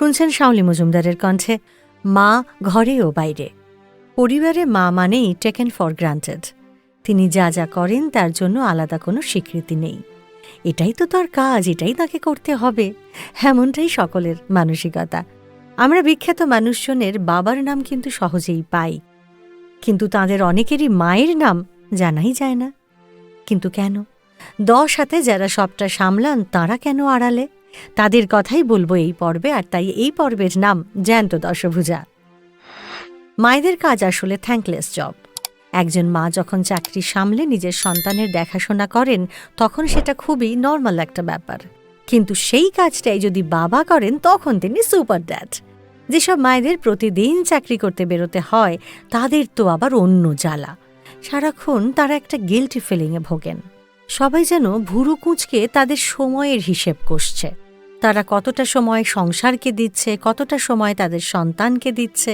শুনছেন শাওলি মজুমদারের কণ্ঠে, মা ঘরে ও বাইরে। পরিবারে মা মানেই টেকেন ফর গ্রান্টেড তিনি যা যা করেন তার জন্য আলাদা কোনো স্বীকৃতি নেই। এটাই তো তার কাজ, এটাই তাকে করতে হবে। এমনটাই সকলের মানসিকতা। আমরা বিখ্যাত মানুষজনের বাবার নাম কিন্তু সহজেই পাই। কিন্তু তাদের অনেকেরই মায়ের নাম জানাই যায় না। কিন্তু কেন? দশ হাতে যারা সবটা সামলান, তারা কেন আড়ালে? তাদের কথাই বলব এই পর্বে, আর তাই এই পর্বের নাম জ্যান্ত দশভুজা। মায়েদের কাজ আসলে থ্যাঙ্কলেস জব একজন মা যখন চাকরি সামলে নিজের সন্তানের দেখাশোনা করেন, তখন সেটা খুবই নর্মাল একটা ব্যাপার। কিন্তু সেই কাজটাই যদি বাবা করেন, তখন তিনি সুপার ড্যাড যেসব মায়েদের প্রতিদিন চাকরি করতে বেরোতে হয়, তাদের তো আবার অন্য জ্বালা। সারাক্ষণ তারা একটা গিল্টি ফিলিংয়ে ভোগেন। সবাই যেন ভুরু কুঁচকে তাদের সময়ের হিসেব কষছে। তারা কতটা সময় সংসারকে দিচ্ছে, কতটা সময় তাদের সন্তানকে দিচ্ছে।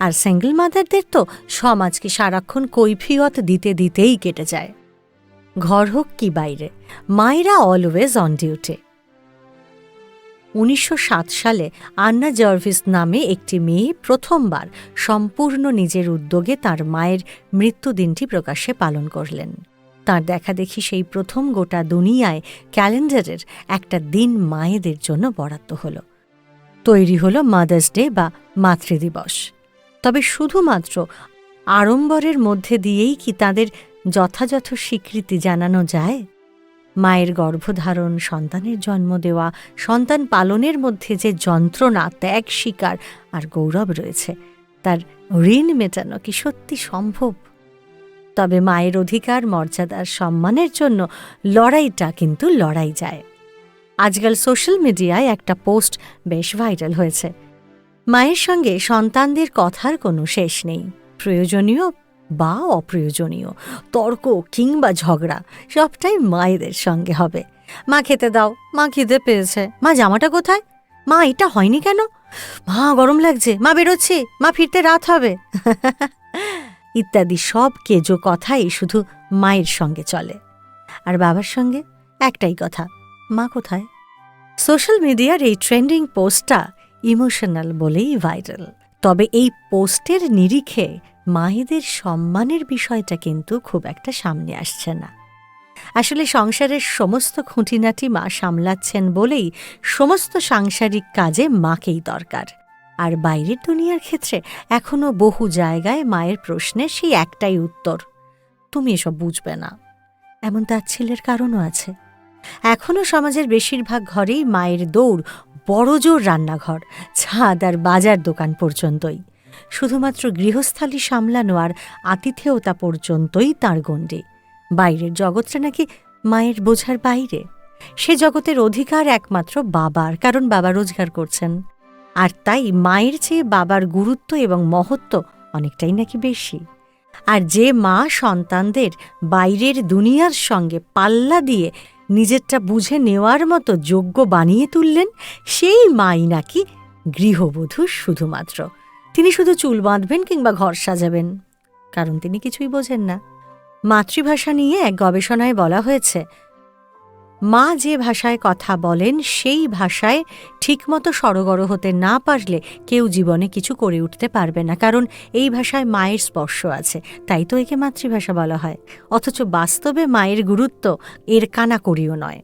আর সিঙ্গল মাদারদের তো সমাজকে সারাক্ষণ কৈফিয়ত দিতে দিতেই কেটে যায়। ঘর হোক কি বাইরে, মায়েরা অলওয়েজ অন ডিউটি উনিশশো সাত সালে আন্না জার্ভিস নামে একটি মেয়ে প্রথমবার সম্পূর্ণ নিজের উদ্যোগে তার মায়ের মৃত্যুদিনটি প্রকাশ্যে পালন করলেন। তার দেখা দেখি সেই প্রথম গোটা দুনিয়ায় ক্যালেন্ডারের একটা দিন মায়েদের জন্য বরাদ্দ হল। তৈরি হল মাদার্স ডে বা মাতৃদিবস। তবে শুধুমাত্র আড়ম্বরের মধ্যে দিয়েই কি তাদের যথাযথ স্বীকৃতি জানানো যায়? মায়ের গর্ভধারণ, সন্তানের জন্ম দেওয়া, সন্তান পালনের মধ্যে যে যন্ত্রণা, ত্যাগ স্বীকার আর গৌরব রয়েছে, তার ঋণ মেটানো কি সত্যি সম্ভব? তবে মায়ের অধিকার মর্যাদার সম্মানের জন্য লড়াইটা কিন্তু লড়াই যায়। আজকাল সোশ্যাল মিডিয়ায় একটা পোস্ট বেশ ভাইরাল হয়েছে। মায়ের সঙ্গে সন্তানদের কথার কোনো শেষ নেই। প্রয়োজনীয় বা অপ্রয়োজনীয়, তর্ক কিংবা ঝগড়া সবটাই মায়েদের সঙ্গে হবে। মা খেতে দাও, মা খিদে পেয়েছে, মা জামাটা কোথায়? মা, এটা হয়নি কেন? মা, গরম লাগছে, মা বেরোচ্ছে, মা ফিরতে রাত হবে। ইত্যাদি সব কেজো কথাই শুধু মায়ের সঙ্গে চলে। আর বাবার সঙ্গে? একটাই কথা, মা কোথায়? সোশ্যাল মিডিয়ার এই ট্রেন্ডিং পোস্টটা ইমোশনাল বলেই ভাইরাল। তবে এই পোস্টের নিরিখে মায়েদের সম্মানের বিষয়টা কিন্তু খুব একটা সামনে আসছে না। আসলে সংসারের সমস্ত খুঁটিনাটি মা সামলাচ্ছেন বলেই সমস্ত সাংসারিক কাজে মাকেই দরকার। আর বাইরের দুনিয়ার ক্ষেত্রে এখনও বহু জায়গায় মায়ের প্রশ্নে সেই একটাই উত্তর, তুমি এসব বুঝবে না। এমন তাচ্ছিলের কারণও আছে। এখনও সমাজের বেশিরভাগ ঘরেই মায়ের দৌড় বড়জোর রান্নাঘর, ছাদ আর বাজার দোকান পর্যন্তই। শুধুমাত্র গৃহস্থালী সামলানো আর আতিথেয়তা পর্যন্তই তাঁর গণ্ডি। বাইরের জগৎটা নাকি মায়ের বোঝার বাইরে? সে জগতের অধিকার একমাত্র বাবার, কারণ বাবা রোজগার করছেন। আর তাই মায়ের চেয়ে বাবার গুরুত্ব এবং মহত্ব অনেকটাই নাকি বেশি। আর যে মা সন্তানদের বাইরের দুনিয়ার সঙ্গে পাল্লা দিয়ে নিজেরটা বুঝে নেওয়ার মতো যোগ্য বানিয়ে তুললেন, সেই মাই নাকি গৃহবধূ শুধুমাত্র। তিনি শুধু চুল বাঁধবেন কিংবা ঘর সাজাবেন, কারণ তিনি কিছুই বোঝেন না। মাতৃভাষা নিয়ে এক গবেষণায় বলা হয়েছে মা যে ভাষায় কথা বলেন, সেই ভাষায় ঠিকমতো সড়গড় হতে না পারলে কেউ জীবনে কিছু করে উঠতে পারবে না। কারণ এই ভাষায় মায়ের স্পর্শ আছে, তাই তো একে মাতৃভাষা বলা হয়। অথচ বাস্তবে মায়ের গুরুত্ব এর কানাকড়িও নয়।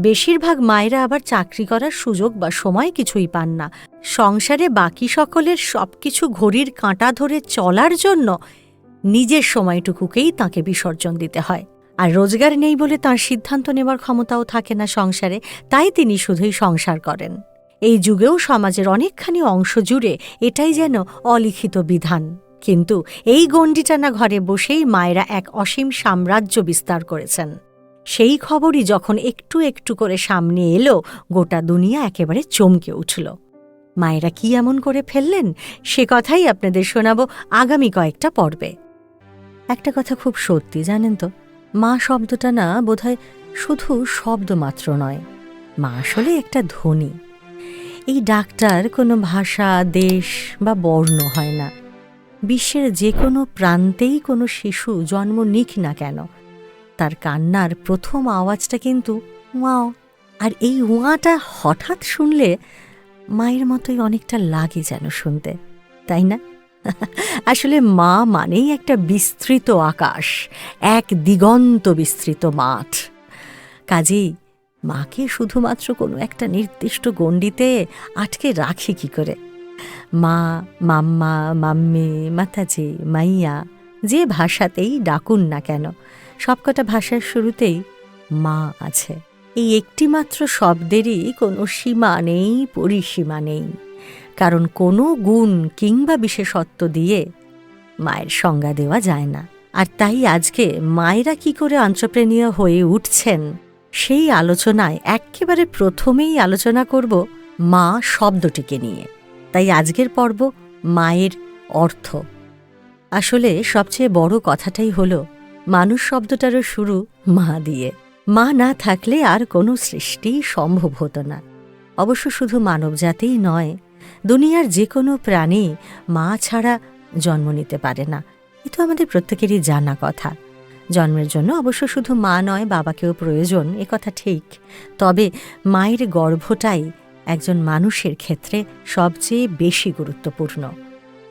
বেশিরভাগ মায়েরা আবার চাকরি করার সুযোগ বা সময় কিছুই পান না। সংসারে বাকি সকলের সবকিছু ঘড়ির কাঁটা ধরে চলার জন্য নিজের সময়টুকুকেই তাকে বিসর্জন দিতে হয়। আর রোজগার নেই বলে তার সিদ্ধান্ত নেওয়ার ক্ষমতাও থাকে না সংসারে, তাই তিনি শুধুই সংসার করেন। এই যুগেও সমাজের অনেকখানি অংশ জুড়ে এটাই যেন অলিখিত বিধান। কিন্তু এই গণ্ডিটানা ঘরে বসেই মায়েরা এক অসীম সাম্রাজ্য বিস্তার করেছেন। সেই খবরই যখন একটু একটু করে সামনে এলো, গোটা দুনিয়া একেবারে চমকে উঠল। মায়েরা কি এমন করে ফেললেন? সে কথাই আপনাদের শোনাব আগামী কয়েকটা পর্বে। একটা কথা খুব সত্যি, জানেন তো? মা শব্দটা না বোধহয় শুধু শব্দ মাত্র নয়, মা আসলে একটা ধ্বনি। এই ডাক্তার কোনো ভাষা, দেশ বা বর্ণ হয় না। বিশ্বের যে কোনো প্রান্তেই কোনো শিশু জন্ম নিক না কেন। তার কান্নার প্রথম আওয়াজটা কিন্তু ওয়াও। আর এই ওয়াটা হঠাৎ শুনলে মায়ের মতোই অনেকটা লাগে যেন শুনতে, তাই না? আসলে মা মানেই একটা বিস্তৃত আকাশ, এক দিগন্ত বিস্তৃত মাঠ। কাজেই মাকে শুধুমাত্র কোনো একটা নির্দিষ্ট গণ্ডিতে আটকে রাখি কি করে? মা, মাম্মা, মাম্মি, মাতাজি, মাইয়া, যে ভাষাতেই ডাকুন না কেন, সবকটা ভাষার শুরুতেই মা আছে। এই একটিমাত্র শব্দেরই কোনো সীমা নেই, পরিসীমা নেই। কারণ কোনো গুণ কিংবা বিশেষত্ব দিয়ে মায়ের সংজ্ঞা দেওয়া যায় না। আর তাই আজকে মায়েরা কি করে অন্ত্রপ্রেনীয় হয়ে উঠছেন, সেই আলোচনায় একেবারে প্রথমেই আলোচনা করব মা শব্দটিকে নিয়ে। তাই আজকের পর্ব মায়ের অর্থ। আসলে সবচেয়ে বড় কথাটাই হলো, মানুষ শব্দটারও শুরু মা দিয়ে। মা না থাকলে আর কোনো সৃষ্টি সম্ভব হতো না। অবশ্য শুধু মানবজাতিই নয় দুনিয়ার যে কোনো প্রাণী মা ছাড়া জন্ম নিতে পারে না। এ তো আমাদের প্রত্যেকেরই জানা কথা। জন্মের জন্য অবশ্য শুধু মা নয়, বাবাকেও প্রয়োজন, এ কথা ঠিক। তবে মায়ের গর্ভটাই একজন মানুষের ক্ষেত্রে সবচেয়ে বেশি গুরুত্বপূর্ণ।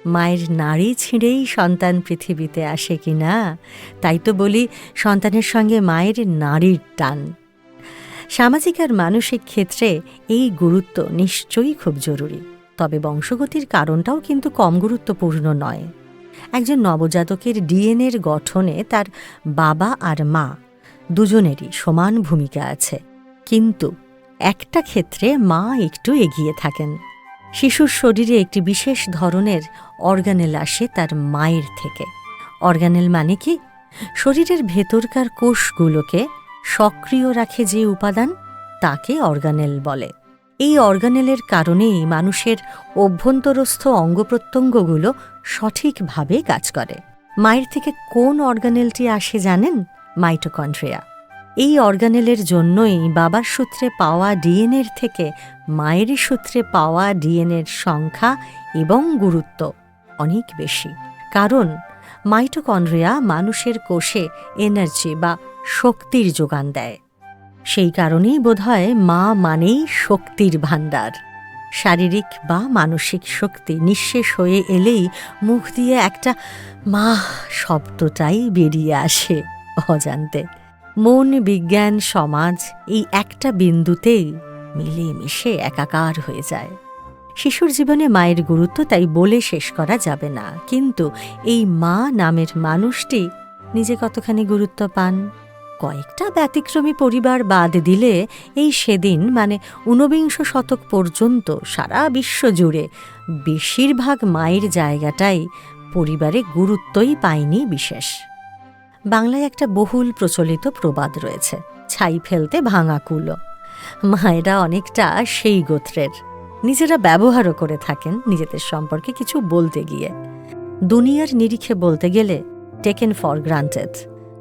মায়ের নাড়ি ছিঁড়েই সন্তান পৃথিবীতে আসে কি না তাই তো বলি সন্তানের সঙ্গে মায়ের নারীর টান। সামাজিক আর মানসিক ক্ষেত্রে এই গুরুত্ব নিশ্চয়ই খুব জরুরি। তবে বংশগতির কারণটাও কিন্তু কম গুরুত্বপূর্ণ নয়। একজন নবজাতকের ডিএনএর গঠনে তার বাবা আর মা দুজনেরই সমান ভূমিকা আছে। কিন্তু একটা ক্ষেত্রে মা একটু এগিয়ে থাকেন। শিশুর শরীরে একটি বিশেষ ধরনের অর্গানেল আসে তার মায়ের থেকে। অর্গানেল মানে কি? শরীরের ভেতরকার কোষগুলোকে সক্রিয় রাখে যে উপাদান, তাকে অর্গানেল বলে। এই অর্গানেলের কারণেই মানুষের অভ্যন্তরস্থ অঙ্গপ্রত্যঙ্গগুলো সঠিকভাবে কাজ করে। মায়ের থেকে কোন অর্গানেলটি আসে জানেন? মাইটোকন্ড্রিয়া। এই অর্গানেলের জন্যই বাবার সূত্রে পাওয়া ডিএনএর থেকে মায়ের সূত্রে পাওয়া ডিএনএর সংখ্যা এবং গুরুত্ব অনেক বেশি। কারণ মাইটোকন্ড্রিয়া মানুষের কোষে এনার্জি বা শক্তির যোগান দেয়। সেই কারণেই বোধহয় মা মানেই শক্তির ভাণ্ডার। শারীরিক বা মানসিক শক্তি নিঃশেষ হয়ে এলেই মুখ দিয়ে একটা মা শব্দটাই বেরিয়ে আসে অজান্তে। মন, বিজ্ঞান, সমাজ এই একটা বিন্দুতেই মিলেমিশে একাকার হয়ে যায়। শিশুর জীবনে মায়ের গুরুত্ব তাই বলে শেষ করা যাবে না। কিন্তু এই মা নামের মানুষটি নিজে কতখানি গুরুত্ব পান? কয়েকটা ব্যতিক্রমী পরিবার বাদ দিলে এই সেদিন মানে ঊনবিংশ শতক পর্যন্ত সারা বিশ্ব জুড়ে বেশিরভাগ মায়ের জায়গাটাই পরিবারে গুরুত্বই পায়নি বিশেষ। বাংলায় একটা বহুল প্রচলিত প্রবাদ রয়েছে, ছাই ফেলতে ভাঙা কুলো। মায়েরা অনেকটা সেই গোত্রের। নিজেরা ব্যবহারও করে থাকেন নিজেদের সম্পর্কে কিছু বলতে গিয়ে। দুনিয়ার নিরিখে বলতে গেলে টেকেন ফর গ্রান্টেড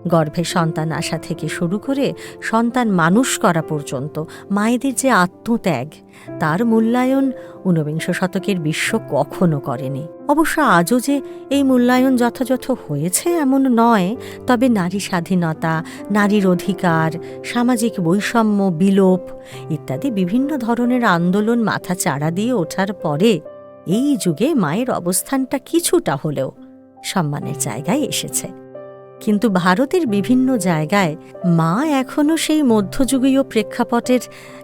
গর্ভে সন্তান আসা থেকে শুরু করে সন্তান মানুষ করা পর্যন্ত মায়েদের যে আত্মত্যাগ, তার মূল্যায়ন ঊনবিংশ শতকের বিশ্ব কখনো করেনি। অবশ্য আজও যে এই মূল্যায়ন যথাযথ হয়েছে এমন নয়, তবে নারী স্বাধীনতা, নারীর অধিকার, সামাজিক বৈষম্য, বিলোপ ইত্যাদি বিভিন্ন ধরনের আন্দোলন মাথা চাড়া দিয়ে ওঠার পরে এই যুগে মায়ের অবস্থানটা কিছুটা হলেও সম্মানের জায়গায় এসেছে। কিন্তু ভারতের বিভিন্ন জায়গায় মা এখনও সেই মধ্যযুগীয় প্রেক্ষাপটের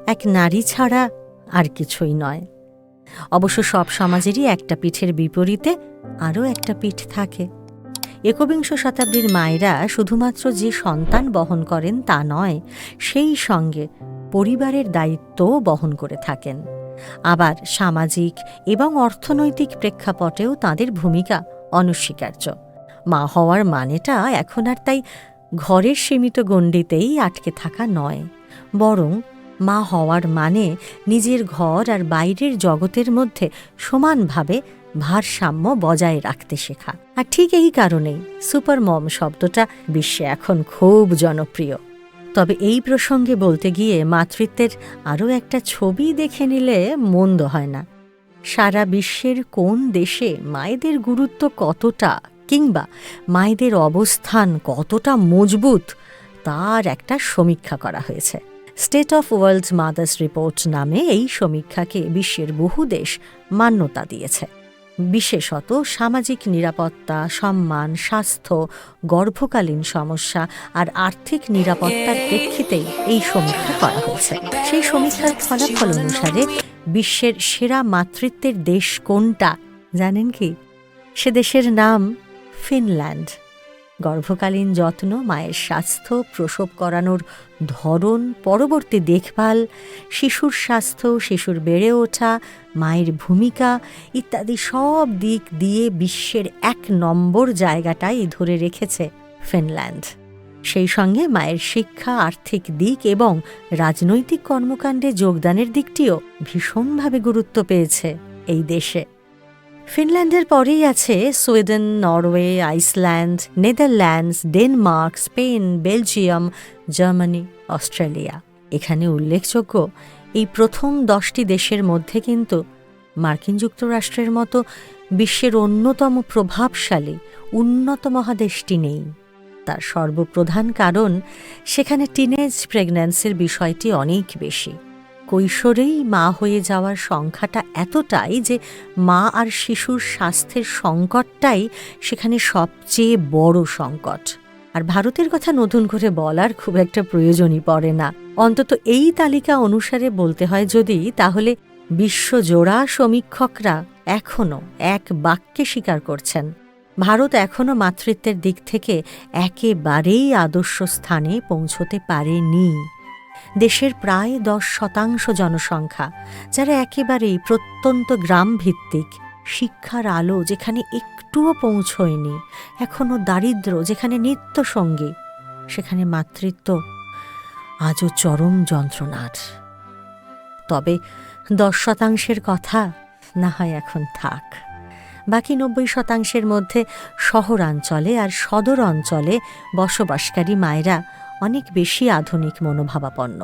এক নারী ছাড়া আর কিছুই নয়। অবশ্য সব সমাজেরই একটা পিঠের বিপরীতে আরও একটা পিঠ থাকে। একবিংশ শতাব্দীর মায়েরা শুধুমাত্র যে সন্তান বহন করেন তা নয়, সেই সঙ্গে পরিবারের দায়িত্বও বহন করে থাকেন। আবার সামাজিক এবং অর্থনৈতিক প্রেক্ষাপটেও তাদের ভূমিকা অনস্বীকার্য। মা হওয়ার মানেটা এখন আর তাই ঘরের সীমিত গণ্ডিতেই আটকে থাকা নয়। বরং মা হওয়ার মানে নিজের ঘর আর বাইরের জগতের মধ্যে সমানভাবে ভারসাম্য বজায় রাখতে শেখা। আর ঠিক এই কারণেই সুপার মম শব্দটা বিশ্বে এখন খুব জনপ্রিয়। তবে এই প্রসঙ্গে বলতে গিয়ে মাতৃত্বের আরও একটা ছবি দেখে নিলে মন্দ হয় না। সারা বিশ্বের কোন দেশে মায়েদের গুরুত্ব কতটা কিংবা মায়েদের অবস্থান কতটা মজবুত, তার একটা সমীক্ষা করা হয়েছে। State of world mothers report নামে এই সমীক্ষাকে বিশ্বের বহু দেশ মান্যতা দিয়েছে। বিশেষত সামাজিক নিরাপত্তা, সম্মান, স্বাস্থ্য, গর্ভকালীন সমস্যা আর আর্থিক নিরাপত্তার প্রেক্ষিতেই এই সমীক্ষা করা হয়েছে। সেই সমীক্ষার ফলাফল অনুসারে বিশ্বের সেরা মাতৃত্বের দেশ কোনটা? জানেন কি? সে দেশের নাম ফিনল্যান্ড। গর্ভকালীন যত্ন, মায়ের স্বাস্থ্য, প্রসব করানোর ধরন, পরবর্তী দেখভাল, শিশুর স্বাস্থ্য, শিশুর বেড়ে ওঠা, মায়ের ভূমিকা ইত্যাদি সব দিক দিয়ে বিশ্বের এক নম্বর জায়গাটাই ধরে রেখেছে ফিনল্যান্ড। সেই সঙ্গে মায়ের শিক্ষা, আর্থিক দিক এবং রাজনৈতিক কর্মকাণ্ডে যোগদানের দিকটিও ভীষণভাবে গুরুত্ব পেয়েছে এই দেশে। ফিনল্যান্ডের পরেই আছে Sweden, Norway, Iceland, Netherlands, Denmark, Spain, Belgium, Germany, Australia. এখানে উল্লেখযোগ্য, এই প্রথম দশটি দেশের মধ্যে কিন্তু মার্কিন যুক্তরাষ্ট্রের মতো বিশ্বের অন্যতম প্রভাবশালী, উন্নত মহাদেশটি নেই। তার সর্বপ্রধান কারণ, সেখানে টিনেজ প্রেগন্যান্সির বিষয়টি অনেক বেশি। কৈশোরেই মা হয়ে যাওয়ার সংখ্যাটা এতটাই যে মা আর শিশুর স্বাস্থ্যের সংকটটাই সেখানে সবচেয়ে বড় সংকট। আর ভারতের কথা নতুন করে বলার খুব একটা প্রয়োজনই পড়ে না। অন্তত এই তালিকা অনুসারে বলতে হয় যদি, তাহলে বিশ্বজোড়া সমীক্ষকরা এখনও এক বাক্যে স্বীকার করছেন। ভারত এখনও মাতৃত্বের দিক থেকে একেবারেই আদর্শ স্থানে পৌঁছতে পারেনি। দেশের প্রায় দশ শতাংশ জনসংখ্যা, যারা একেবারেই প্রত্যন্ত গ্রাম ভিত্তিক শিক্ষার আলো যেখানে একটুও পৌঁছয়নি, এখনও দারিদ্র যেখানে নিত্যসঙ্গী, সেখানে মাতৃত্ব আজও চরম যন্ত্রণার। তবে দশ শতাংশের কথা না হয় এখন থাক। বাকি নব্বই শতাংশের মধ্যে শহরাঞ্চলে আর সদর অঞ্চলে বসবাসকারী মায়েরা অনেক বেশি আধুনিক মনোভাবাপন্ন।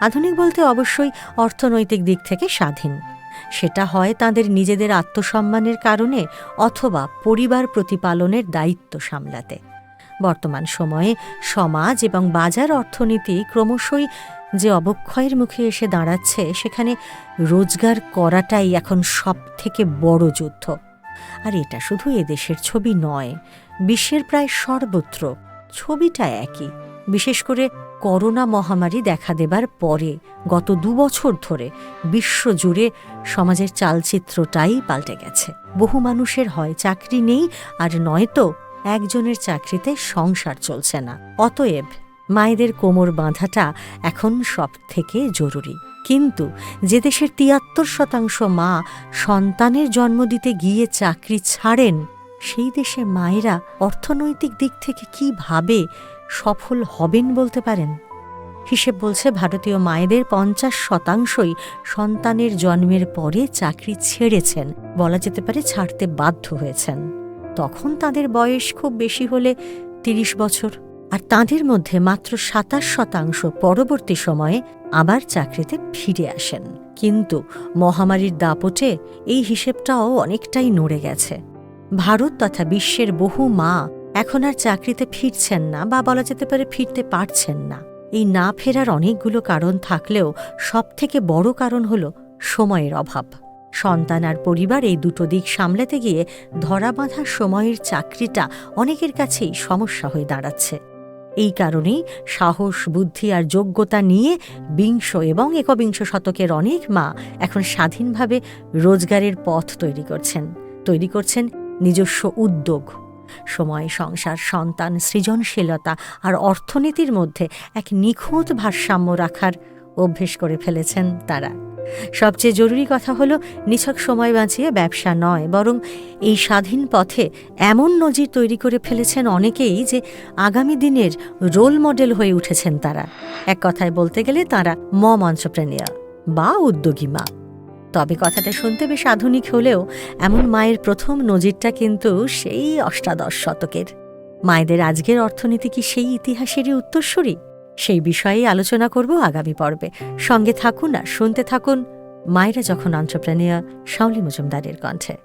আধুনিক বলতে অবশ্যই অর্থনৈতিক দিক থেকে স্বাধীন। সেটা হয় তাদের নিজেদের আত্মসম্মানের কারণে অথবা পরিবার প্রতিপালনের দায়িত্ব সামলাতে। বর্তমান সময়ে সমাজ এবং বাজার অর্থনীতি ক্রমশই যে অবক্ষয়ের মুখে এসে দাঁড়াচ্ছে, সেখানে রোজগার করাটাই এখন সব থেকে বড় যুদ্ধ। আর এটা শুধু এদেশের ছবি নয়, বিশ্বের প্রায় সর্বত্র ছবিটা একই। বিশেষ করে করোনা মহামারী দেখা দেবার পরে গত দুবছর ধরে বিশ্বজুড়ে সমাজের চালচিত্রটাই পাল্টে গেছে। বহু মানুষের হয় চাকরি নেই আর নয়তো একজনের চাকরিতে সংসার চলছে না। অতএব মায়েদের কোমর বাঁধাটা এখন সব থেকে জরুরি। কিন্তু যে দেশের তিয়াত্তর শতাংশ মা সন্তানের জন্ম দিতে গিয়ে চাকরি ছাড়েন, সেই দেশে মায়েরা অর্থনৈতিক দিক থেকে কীভাবে সফল হবেন বলতে পারেন। হিসেব বলছে ভারতীয় মায়েদের পঞ্চাশ শতাংশই সন্তানের জন্মের পরে চাকরি ছেড়েছেন, বলা যেতে পারে ছাড়তে বাধ্য হয়েছেন। তখন তাদের বয়স খুব বেশি হলে তিরিশ বছর। আর তাঁদের মধ্যে মাত্র সাতাশ শতাংশ পরবর্তী সময়ে আবার চাকরিতে ফিরে আসেন। কিন্তু মহামারীর দাপটে এই হিসেবটাও অনেকটাই নড়ে গেছে। ভারত তথা বিশ্বের বহু মা এখন আর চাকরিতে ফিরছেন না বা বলা যেতে পারে ফিরতে পারছেন না। এই না ফেরার অনেকগুলো কারণ থাকলেও সবথেকে বড় কারণ হল সময়ের অভাব। সন্তান আর পরিবার এই দুটো দিক সামলাতে গিয়ে ধরা বাঁধা সময়ের চাকরিটা অনেকের কাছেই সমস্যা হয়ে দাঁড়াচ্ছে। এই কারণেই সাহস, বুদ্ধি আর যোগ্যতা নিয়ে বিংশ এবং একবিংশ শতকের অনেক মা এখন স্বাধীনভাবে রোজগারের পথ তৈরি করছেন। তৈরি করছেন নিজস্ব উদ্যোগ। সময়, সংসার, সন্তান, সৃজনশীলতা আর অর্থনীতির মধ্যে এক নিখুঁত ভারসাম্য রাখার অভ্যেস করে ফেলেছেন তারা। সবচেয়ে জরুরি কথা হলো নিছক সময় বাঁচিয়ে ব্যবসা নয়, বরং এই স্বাধীন পথে এমন নজির তৈরি করে ফেলেছেন অনেকেই যে আগামী দিনের রোল মডেল হয়ে উঠেছেন তারা। এক কথায় বলতে গেলে তারা মম অন্টারপ্রেনিয়ার বা উদ্যোগী মা। তবে কথাটা শুনতে বেশ আধুনিক হলেও এমন মায়ের প্রথম নজিরটা কিন্তু সেই অষ্টাদশ শতকের। মায়েদের আজকের অর্থনীতি কি সেই ইতিহাসেরই উত্তরসূরি? সেই বিষয়েই আলোচনা করব আগামী পর্বে। সঙ্গে থাকুন আর শুনতে থাকুন মায়েরা যখন অন্টারপ্রেনিয়ার শাওলি মজুমদারের কণ্ঠে।